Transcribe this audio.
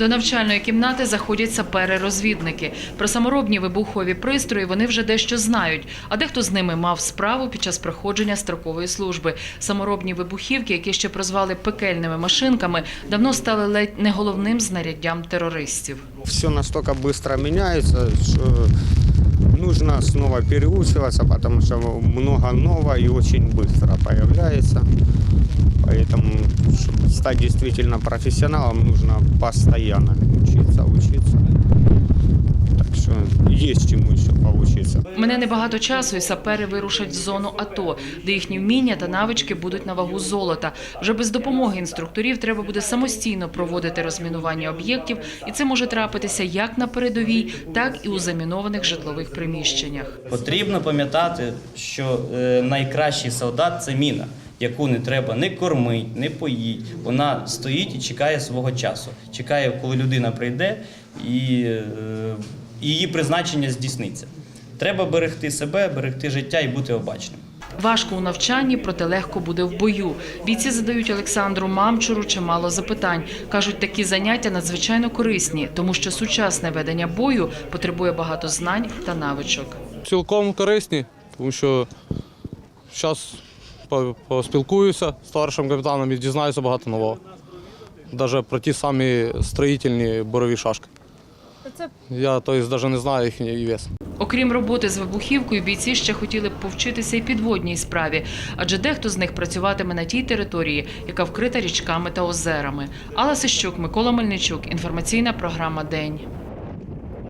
До навчальної кімнати заходять сапери-розвідники. Про саморобні вибухові пристрої вони вже дещо знають, а дехто з ними мав справу під час проходження строкової служби. Саморобні вибухівки, які ще прозвали пекельними машинками, давно стали ледь не головним знаряддям терористів. Все настолько быстро меняется, что нужно снова переучиваться, потому что много нового и очень быстро появляется. Поэтому, чтобы стать действительно профессионалом, нужно постоянно учиться, учиться. Так что есть чему еще поучиться. Мене небагато часу, і сапери вирушать в зону АТО, де їхні вміння та навички будуть на вагу золота. Вже без допомоги інструкторів треба буде самостійно проводити розмінування об'єктів, і це може трапитися як на передовій, так і у замінованих житлових приміщеннях. Потрібно пам'ятати, що е, найкращий солдат це міна, яку не треба не кормить, не поїть. Вона стоїть і чекає свого часу. Чекає, коли людина прийде і е, її призначення здійсниться. Треба берегти себе, берегти життя і бути обачним. Важко у навчанні, проте легко буде в бою. Бійці задають Олександру Мамчуру чимало запитань. кажуть, такі заняття надзвичайно корисні, тому що сучасне ведення бою потребує багато знань та навичок. цілком корисні, тому що зараз поспілкуюся з товаришем капітаном і дізнаюся багато нового. Навіть про ті самі строїтельні борові шашки. Я тобто, навіть не знаю їхній вес. Окрім роботи з вибухівкою, бійці ще хотіли б повчитися і підводній справі, адже дехто з них працюватиме на тій території, яка вкрита річками та озерами. Алла Сищук, Микола Мельничук. Інформаційна програма День.